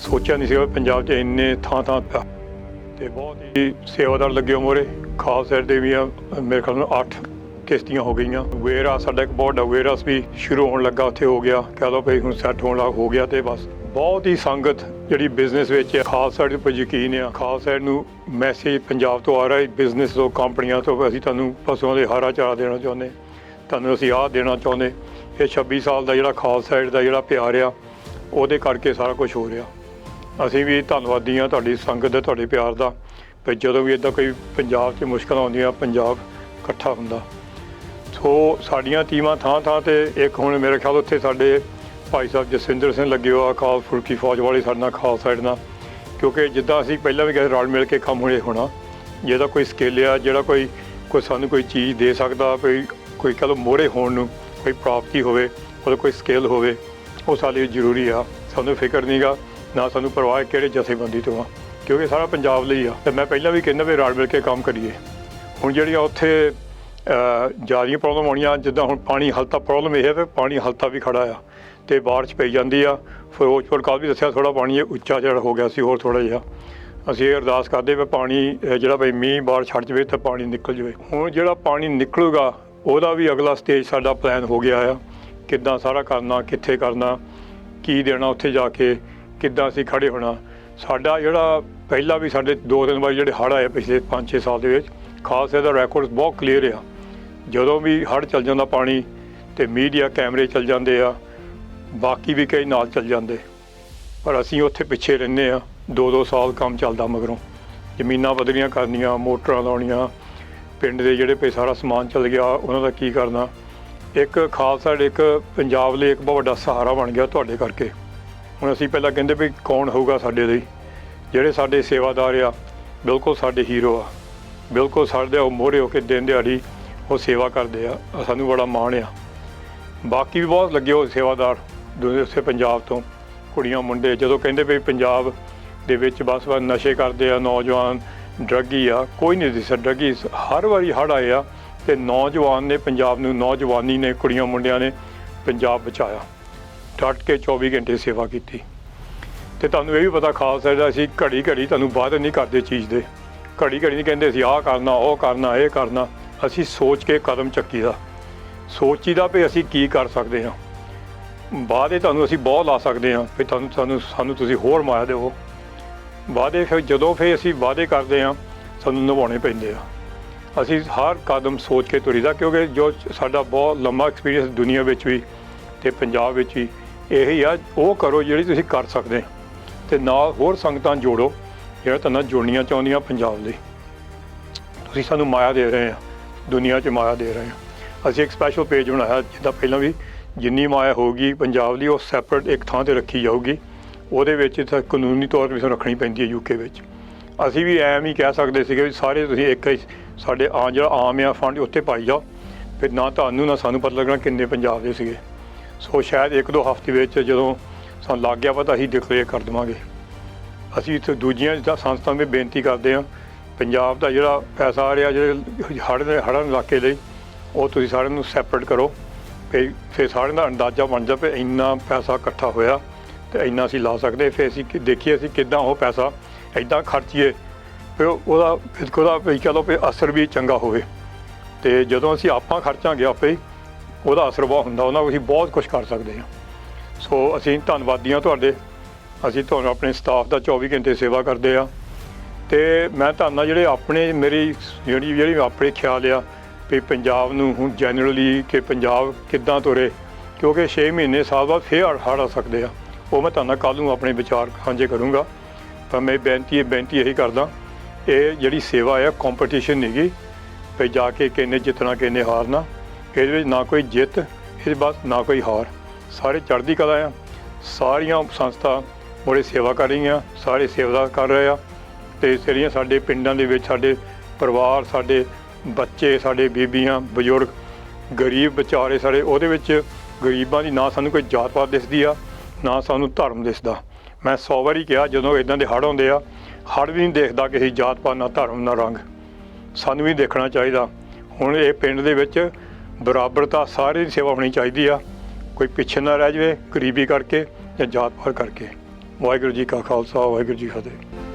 ਸੋਚਿਆ ਨਹੀਂ ਸੀਗਾ ਪੰਜਾਬ 'ਚ ਇੰਨੇ ਥਾਂ ਥਾਂ ਪਿਆ। ਤੇ ਬਹੁਤ ਹੀ ਸੇਵਾਦਾਰ ਲੱਗੇ ਮੋਰੇ ਖਾਸ ਸਾਈਡ ਦੇ ਵੀ ਆ ਮੇਰੇ ਖਿਆਲ ਨਾਲ 8 ਕਿਸ਼ਤੀਆਂ ਹੋ ਗਈਆਂ। ਵੇਰਾ ਸਾਡਾ ਇੱਕ ਬਹੁਤ ਵੇਰਾਸ ਵੀ ਸ਼ੁਰੂ ਹੋਣ ਲੱਗਾ ਉੱਥੇ ਹੋ ਗਿਆ। ਕਹ ਲਓ ਭਈ ਹੁਣ ਸੈੱਟ ਹੋਣ ਲੱਗ ਹੋ ਗਿਆ ਤੇ ਬਸ। ਬਹੁਤ ਹੀ ਸੰਗਤ ਜਿਹੜੀ ਬਿਜ਼ਨਸ ਵਿੱਚ ਹੈ, ਖਾਸ ਸਾਈਡ ਤੇ ਯਕੀਨ ਆ। ਖਾਸ ਸਾਈਡ ਨੂੰ ਮੈਸੇਜ ਪੰਜਾਬ ਤੋਂ ਆ ਰਿਹਾ ਹੈ ਬਿਜ਼ਨਸ ਤੋਂ ਕੰਪਨੀਆਂ ਤੋਂ। ਅਸੀਂ ਤੁਹਾਨੂੰ ਪਸ਼ੂਆਂ ਦੇ ਹਾਰਾ ਚਾਰਾ ਦੇਣਾ ਚਾਹੁੰਦੇ। ਤੁਹਾਨੂੰ ਅਸੀਂ ਆਹ ਦੇਣਾ ਚਾਹੁੰਦੇ। ਇਹ 26 ਸਾਲ ਦਾ ਜਿਹੜਾ ਖਾਸ ਸਾਈਡ ਦਾ ਜਿਹੜਾ ਪਿਆਰ ਆ ਉਹਦੇ ਕਰਕੇ ਸਾਰਾ ਕੁਝ ਹੋ ਰਿਹਾ। ਅਸੀਂ ਵੀ ਧੰਨਵਾਦੀ ਹਾਂ ਤੁਹਾਡੀ ਸੰਗਤ ਦਾ, ਤੁਹਾਡੇ ਪਿਆਰ ਦਾ, ਵੀ ਜਦੋਂ ਵੀ ਇਦਾਂ ਕੋਈ ਪੰਜਾਬ 'ਚ ਮੁਸ਼ਕਲ ਆਉਂਦੀਆਂ, ਪੰਜਾਬ ਇਕੱਠਾ ਹੁੰਦਾ। ਸੋ ਸਾਡੀਆਂ ਟੀਮਾਂ ਥਾਂ ਥਾਂ ਤੇ, ਇੱਕ ਹੁਣ ਮੇਰੇ ਖਿਆਲ ਉੱਥੇ ਸਾਡੇ ਭਾਈ ਸਾਹਿਬ ਜਸਵਿੰਦਰ ਸਿੰਘ ਲੱਗੇ ਹੋਆ ਖਾਲ ਫੁਲਕੀ ਫੌਜ ਵਾਲੇ ਸਾਡੇ ਨਾਲ, ਖਾਸ ਸਾਈਡ ਨਾਲ। ਕਿਉਂਕਿ ਜਿੱਦਾਂ ਅਸੀਂ ਪਹਿਲਾਂ ਵੀ ਕਹੇ ਰਲ ਮਿਲ ਕੇ ਕੰਮ ਹੋਣੇ ਹੋਣਾ, ਜਿਹਦਾ ਕੋਈ ਸਕੇਲ ਆ, ਜਿਹੜਾ ਕੋਈ ਕੋਈ ਸਾਨੂੰ ਕੋਈ ਚੀਜ਼ ਦੇ ਸਕਦਾ, ਕੋਈ ਕੋਈ ਕਹ ਲਓ ਮੋਹਰੇ ਹੋਣ ਨੂੰ ਕੋਈ ਪ੍ਰਾਪਤੀ ਹੋਵੇ, ਉਹਦਾ ਕੋਈ ਸਕੇਲ ਹੋਵੇ, ਉਹ ਸਾਡੇ ਲਈ ਜ਼ਰੂਰੀ ਆ। ਸਾਨੂੰ ਫਿਕਰ ਨਹੀਂਗਾ ਨਾ ਸਾਨੂੰ ਪਰਵਾਹ ਕਿਹੜੇ ਜਥੇਬੰਦੀ ਤੋਂ ਆ, ਕਿਉਂਕਿ ਸਾਰਾ ਪੰਜਾਬ ਲਈ ਆ। ਤੇ ਮੈਂ ਪਹਿਲਾਂ ਵੀ ਕਹਿੰਦਾ ਵੀ ਰਲ ਮਿਲ ਕੇ ਕੰਮ ਕਰੀਏ। ਹੁਣ ਜਿਹੜੀਆਂ ਉੱਥੇ ਜਿਆਦੀਆਂ ਪ੍ਰੋਬਲਮ ਆਉਣੀਆਂ, ਜਿੱਦਾਂ ਹੁਣ ਪਾਣੀ ਹਲਤਾ ਪ੍ਰੋਬਲਮ ਇਹ ਹੈ ਕਿ ਪਾਣੀ ਹਲਤਾ ਵੀ ਖੜਾ ਆ। ਤੇ ਬਾਰਿਸ਼ ਪਈ ਜਾਂਦੀ ਆ। ਫਿਰੋਜ਼ਪੁਰ ਕੱਲ੍ਹ ਵੀ ਦੱਸਿਆ ਥੋੜਾ ਪਾਣੀ ਇਹ ਉੱਚਾ ਜਿਹੜਾ ਹੋ ਗਿਆ ਸੀ, ਹੋਰ ਥੋੜਾ ਜਿਹਾ। ਅਸੀਂ ਇਹ ਅਰਦਾਸ ਕਰਦੇ ਵੀ ਪਾਣੀ ਜਿਹੜਾ ਬਈ ਮੀਂਹ ਬਾਹਰ ਛੱਡ ਜਵੇ ਤਾਂ ਪਾਣੀ ਨਿਕਲ ਜਵੇ। ਹੁਣ ਜਿਹੜਾ ਪਾਣੀ ਨਿਕਲੂਗਾ, ਉਹਦਾ ਵੀ ਅਗਲਾ ਸਟੇਜ ਸਾਡਾ ਪਲਾਨ ਹੋ ਗਿਆ ਆ। ਕਿੱਦਾਂ ਸਾਰਾ ਕਰਨਾ, ਕਿੱਥੇ ਕਰਨਾ, ਕੀ ਦੇਣਾ ਉੱਥੇ ਜਾ ਕੇ। ਕਿੱਦਾਂ ਅਸੀਂ ਖੜੇ ਹੋਣਾ। ਸਾਡਾ ਜਿਹੜਾ ਪਹਿਲਾਂ ਵੀ ਸਾਡੇ ਦੋ ਤਿੰਨ ਵਾਰ ਜਿਹੜੇ ਹੜ੍ਹ ਆਏ ਪਿਛਲੇ 5-6 ਸਾਲ ਦੇ ਵਿੱਚ, ਖਾਸ ਇਹਦਾ ਰੈਕੋਰਡ ਬਹੁਤ ਕਲੀਅਰ ਆ। ਜਦੋਂ ਵੀ ਹੜ੍ਹ ਚੱਲ ਜਾਂਦਾ ਪਾਣੀ ਤੇ ਮੀਡੀਆ ਕੈਮਰੇ ਚੱਲ ਜਾਂਦੇ ਆ, ਬਾਕੀ ਵੀ ਕਈ ਨਾਲ ਚੱਲ ਜਾਂਦੇ। ਪਰ ਅਸੀਂ ਉੱਥੇ ਪਿੱਛੇ ਰਹਿੰਦੇ ਆ ਦੋ ਦੋ ਸਾਲ ਕੰਮ ਚੱਲਦਾ ਮਗਰੋਂ। ਜ਼ਮੀਨਾਂ ਬਦਲੀਆਂ ਕਰਨੀਆਂ, ਮੋਟਰਾਂ ਲਾਉਣੀਆਂ, ਪਿੰਡ ਦੇ ਜਿਹੜੇ ਪੇ ਸਾਰਾ ਸਮਾਨ ਚੱਲ ਗਿਆ, ਉਹਨਾਂ ਦਾ ਕੀ ਕਰਨਾ। ਇੱਕ ਖਾਲਸਾ, ਇੱਕ ਪੰਜਾਬ ਲਈ ਇੱਕ ਬਹੁਤ ਵੱਡਾ ਸਹਾਰਾ ਬਣ ਗਿਆ ਤੁਹਾਡੇ ਕਰਕੇ। ਹੁਣ ਅਸੀਂ ਪਹਿਲਾਂ ਕਹਿੰਦੇ ਵੀ ਕੌਣ ਹੋਊਗਾ ਸਾਡੇ ਲਈ? ਜਿਹੜੇ ਸਾਡੇ ਸੇਵਾਦਾਰ ਆ, ਬਿਲਕੁਲ ਸਾਡੇ ਹੀਰੋ ਆ। ਬਿਲਕੁਲ ਸਾਡੇ ਉਹ ਮੋਹਰੇ ਹੋ ਕੇ ਦਿਨ ਦਿਹਾੜੀ ਉਹ ਸੇਵਾ ਕਰਦੇ ਆ ਸਾਨੂੰ ਬੜਾ ਮਾਣ ਆ। ਬਾਕੀ ਵੀ ਬਹੁਤ ਲੱਗੇ ਹੋ ਸੇਵਾਦਾਰ ਦੂਜੇ ਉਸੇ ਪੰਜਾਬ ਤੋਂ, ਕੁੜੀਆਂ ਮੁੰਡੇ। ਜਦੋਂ ਕਹਿੰਦੇ ਵੀ ਪੰਜਾਬ ਦੇ ਵਿੱਚ ਬਸ ਬਸ ਨਸ਼ੇ ਕਰਦੇ ਆ, ਨੌਜਵਾਨ ਡਰੱਗੀ ਆ, ਕੋਈ ਨਹੀਂ ਦਿਸਦਾ। ਡਰੱਗੀ ਹਰ ਵਾਰੀ ਹੜ੍ਹ ਆਏ ਆ ਤੇ ਨੌਜਵਾਨ ਨੇ, ਪੰਜਾਬ ਨੂੰ ਨੌਜਵਾਨੀ ਨੇ, ਕੁੜੀਆਂ ਮੁੰਡਿਆਂ ਨੇ ਪੰਜਾਬ ਬਚਾਇਆ। ਡਟ ਕੇ 24 ਘੰਟੇ ਸੇਵਾ ਕੀਤੀ। ਤੇ ਤੁਹਾਨੂੰ ਇਹ ਵੀ ਪਤਾ ਖਾਸ ਹੈ ਅਸੀਂ ਘੜੀ ਘੜੀ ਤੁਹਾਨੂੰ ਬਾਅਦ ਨਹੀਂ ਕਰਦੇ ਚੀਜ਼ ਦੇ। ਘੜੀ ਘੜੀ ਨਹੀਂ ਕਹਿੰਦੇ ਅਸੀਂ ਆਹ ਕਰਨਾ, ਉਹ ਕਰਨਾ, ਇਹ ਕਰਨਾ। ਅਸੀਂ ਸੋਚ ਕੇ ਕਦਮ ਚੱਕੀਦਾ। ਸੋਚੀਦਾ ਵੀ ਅਸੀਂ ਕੀ ਕਰ ਸਕਦੇ ਹਾਂ। ਵਾਅਦੇ ਤੁਹਾਨੂੰ ਅਸੀਂ ਬਹੁਤ ਲਾ ਸਕਦੇ ਹਾਂ ਵੀ ਤੁਹਾਨੂੰ, ਸਾਨੂੰ ਸਾਨੂੰ ਤੁਸੀਂ ਹੋਰ ਮਾਇਆ ਦਿਓ। ਵਾਅਦੇ ਫਿਰ ਜਦੋਂ ਫਿਰ ਅਸੀਂ ਵਾਅਦੇ ਕਰਦੇ ਹਾਂ, ਸਾਨੂੰ ਨਿਭਾਉਣੇ ਪੈਂਦੇ ਆ। ਅਸੀਂ ਹਰ ਕਦਮ ਸੋਚ ਕੇ ਤੁਰੀਦਾ ਕਿਉਂਕਿ ਜੋ ਸਾਡਾ ਬਹੁਤ ਲੰਮਾ ਐਕਸਪੀਰੀਅੰਸ ਦੁਨੀਆ ਵਿੱਚ ਵੀ ਤੇ ਪੰਜਾਬ ਵਿੱਚ ਵੀ ਇਹੀ ਆ, ਉਹ ਕਰੋ ਜਿਹੜੀ ਤੁਸੀਂ ਕਰ ਸਕਦੇ। ਤੇ ਨਾਲ ਹੋਰ ਸੰਗਤਾਂ ਜੋੜੋ, ਜਿਹੜਾ ਤੁਹਾਨੂੰ ਜੁੜਨੀਆਂ ਚਾਹੁੰਦੀਆਂ ਪੰਜਾਬ ਲਈ। ਤੁਸੀਂ ਸਾਨੂੰ ਮਾਇਆ ਦੇ ਰਹੇ ਆ, ਦੁਨੀਆ 'ਚ ਮਾਇਆ ਦੇ ਰਹੇ ਆ। ਅਸੀਂ ਇੱਕ ਸਪੈਸ਼ਲ ਪੇਜ ਬਣਾਇਆ, ਜਿੱਦਾਂ ਪਹਿਲਾਂ ਵੀ ਜਿੰਨੀ ਮਾਇਆ ਹੋਊਗੀ ਪੰਜਾਬ ਲਈ, ਉਹ ਸੈਪਰੇਟ ਇੱਕ ਥਾਂ ਤੇ ਰੱਖੀ ਜਾਊਗੀ। ਉਹਦੇ ਵਿੱਚ ਤਾਂ ਕਾਨੂੰਨੀ ਤੌਰ ਤੇ ਵੀ ਸਾਨੂੰ ਰੱਖਣੀ ਪੈਂਦੀ ਹੈ ਯੂਕੇ ਵਿੱਚ। ਅਸੀਂ ਵੀ ਐਮ ਹੀ ਕਹਿ ਸਕਦੇ ਸੀਗੇ ਵੀ ਸਾਰੇ ਤੁਸੀਂ ਇੱਕ ਹੀ ਸਾਡੇ ਆ ਜਿਹੜਾ ਆਮ ਆ ਫੰਡ ਉੱਤੇ ਪਾਈ ਜਾਓ। ਫਿਰ ਨਾ ਤੁਹਾਨੂੰ ਨਾ ਸਾਨੂੰ ਪਤਾ ਲੱਗਣਾ ਕਿੰਨੇ ਪੰਜਾਬ ਦੇ ਸੀਗੇ। ਸੋ ਸ਼ਾਇਦ ਇੱਕ ਦੋ ਹਫ਼ਤੇ ਵਿੱਚ ਜਦੋਂ ਸਾਨੂੰ ਲੱਗ ਗਿਆ ਪਤਾ, ਅਸੀਂ ਡਿਕਲੇਅਰ ਕਰ ਦੇਵਾਂਗੇ। ਅਸੀਂ ਇੱਥੇ ਦੂਜੀਆਂ ਜਿੱਦਾਂ ਸੰਸਥਾਵਾਂ ਵੀ ਬੇਨਤੀ ਕਰਦੇ ਹਾਂ, ਪੰਜਾਬ ਦਾ ਜਿਹੜਾ ਪੈਸਾ ਆ ਰਿਹਾ, ਜਿਹੜੇ ਹੜ੍ਹ ਦੇ ਹੜ੍ਹਾਂ ਇਲਾਕੇ ਲਈ, ਉਹ ਤੁਸੀਂ ਸਾਰਿਆਂ ਨੂੰ ਸੈਪਰੇਟ ਕਰੋ। ਫਿਰ ਫਿਰ ਸਾਰਿਆਂ ਦਾ ਅੰਦਾਜ਼ਾ ਬਣ ਜਾ ਵੀ ਇੰਨਾ ਪੈਸਾ ਇਕੱਠਾ ਹੋਇਆ ਤੇ ਇੰਨਾ ਅਸੀਂ ਲਾ ਸਕਦੇ ਫਿਰ ਅਸੀਂ ਕਿ- ਦੇਖੀਏ ਅਸੀਂ ਕਿੱਦਾਂ ਉਹ ਪੈਸਾ ਇਦਾਂ ਖਰਚੀਏ। ਫਿਰ ਉਹਦਾ ਫਿਰ ਉਹਦਾ ਵੀ ਚਲੋ ਵੀ ਅਸਰ ਵੀ ਚੰਗਾ ਹੋਵੇ। ਤੇ ਜਦੋਂ ਅਸੀਂ ਆਪਾਂ ਖਰਚਾਂਗੇ ਆਪੇ ਉਹਦਾ ਅਸਰ ਬਹੁਤ ਹੁੰਦਾ, ਉਹਨਾਂ ਅਸੀਂ ਬਹੁਤ ਕੁਝ ਕਰ ਸਕਦੇ ਹਾਂ। ਸੋ ਅਸੀਂ ਧੰਨਵਾਦੀ ਹਾਂ ਤੁਹਾਡੇ। ਅਸੀਂ ਤੁਹਾਨੂੰ ਆਪਣੇ ਸਟਾਫ ਦਾ 24 ਘੰਟੇ ਸੇਵਾ ਕਰਦੇ ਆ ਤੇ ਮੈਂ ਤੁਹਾਨੂੰ ਜਿਹੜੇ ਆਪਣੇ, ਮੇਰੀ ਜਿਹੜੀ ਜਿਹੜੀ ਆਪਣੇ ਖਿਆਲ ਆ ਵੀ ਪੰਜਾਬ ਨੂੰ ਹੁਣ ਜਨਰਲੀ ਕਿ ਪੰਜਾਬ ਕਿੱਦਾਂ ਤੁਰੇ, ਕਿਉਂਕਿ 6 ਮਹੀਨੇ ਸਾਲ ਬਾਅਦ ਫੇਰ ਹੜ੍ਹ ਆ ਸਕਦੇ ਆ। ਉਹ ਮੈਂ ਤੁਹਾਨੂੰ ਕੱਲ੍ਹ ਨੂੰ ਆਪਣੇ ਵਿਚਾਰ ਸਾਂਝੇ ਕਰੂੰਗਾ। ਤਾਂ ਮੈਂ ਬੇਨਤੀ ਇਹ ਬੇਨਤੀ ਇਹੀ ਕਰਦਾ, ਇਹ ਜਿਹੜੀ ਸੇਵਾ ਆ ਕੰਪੀਟੀਸ਼ਨ ਨਹੀਂਗੀ ਵੀ ਜਾ ਕੇ ਕਿੰਨੇ ਜਿੱਤਣਾ, ਕਿੰਨੇ ਹਾਰਨਾ। ਇਹਦੇ ਵਿੱਚ ਨਾ ਕੋਈ ਜਿੱਤ, ਇਹਦੇ ਬਾਅਦ ਨਾ ਕੋਈ ਹਾਰ। ਸਾਰੇ ਚੜ੍ਹਦੀ ਕਲਾ ਆ। ਸਾਰੀਆਂ ਸੰਸਥਾ ਬੜੇ ਸੇਵਾ ਕਰ ਰਹੀਆਂ, ਸਾਰੇ ਸੇਵਾ ਕਰ ਰਹੇ ਆ। ਤੇ ਜਿਹੜੀਆਂ ਸਾਡੇ ਪਿੰਡਾਂ ਦੇ ਵਿੱਚ ਸਾਡੇ ਪਰਿਵਾਰ, ਸਾਡੇ ਬੱਚੇ, ਸਾਡੇ ਬੀਬੀਆਂ, ਬਜ਼ੁਰਗ, ਗਰੀਬ ਵਿਚਾਰੇ ਸਾਡੇ, ਉਹਦੇ ਵਿੱਚ ਗਰੀਬਾਂ ਦੀ ਨਾ ਸਾਨੂੰ ਕੋਈ ਜਾਤ ਪਾਤ ਦਿਸਦੀ ਆ, ਨਾ ਸਾਨੂੰ ਧਰਮ ਦਿਸਦਾ। ਮੈਂ 100 ਵਾਰੀ ਕਿਹਾ, ਜਦੋਂ ਇਦਾਂ ਦੇ ਹੜ੍ਹ ਆਉਂਦੇ ਆ, ਹੜ੍ਹ ਵੀ ਨਹੀਂ ਦੇਖਦਾ ਕਿਸੇ ਜਾਤ ਪਾਤ ਨਾ ਧਰਮ ਨਾ ਰੰਗ। ਸਾਨੂੰ ਵੀ ਦੇਖਣਾ ਚਾਹੀਦਾ। ਹੁਣ ਇਹ ਪਿੰਡ ਦੇ ਵਿੱਚ ਬਰਾਬਰਤਾ ਸਾਰੇ ਦੀ ਸੇਵਾ ਹੋਣੀ ਚਾਹੀਦੀ ਆ। ਕੋਈ ਪਿੱਛੇ ਨਾ ਰਹਿ ਜਾਵੇ, ਗਰੀਬੀ ਕਰਕੇ ਜਾਂ ਜਾਤ ਪਾਤ ਕਰਕੇ। ਵਾਹਿਗੁਰੂ ਜੀ ਕਾ ਖਾਲਸਾ, ਵਾਹਿਗੁਰੂ ਜੀ ਫਤਿਹ।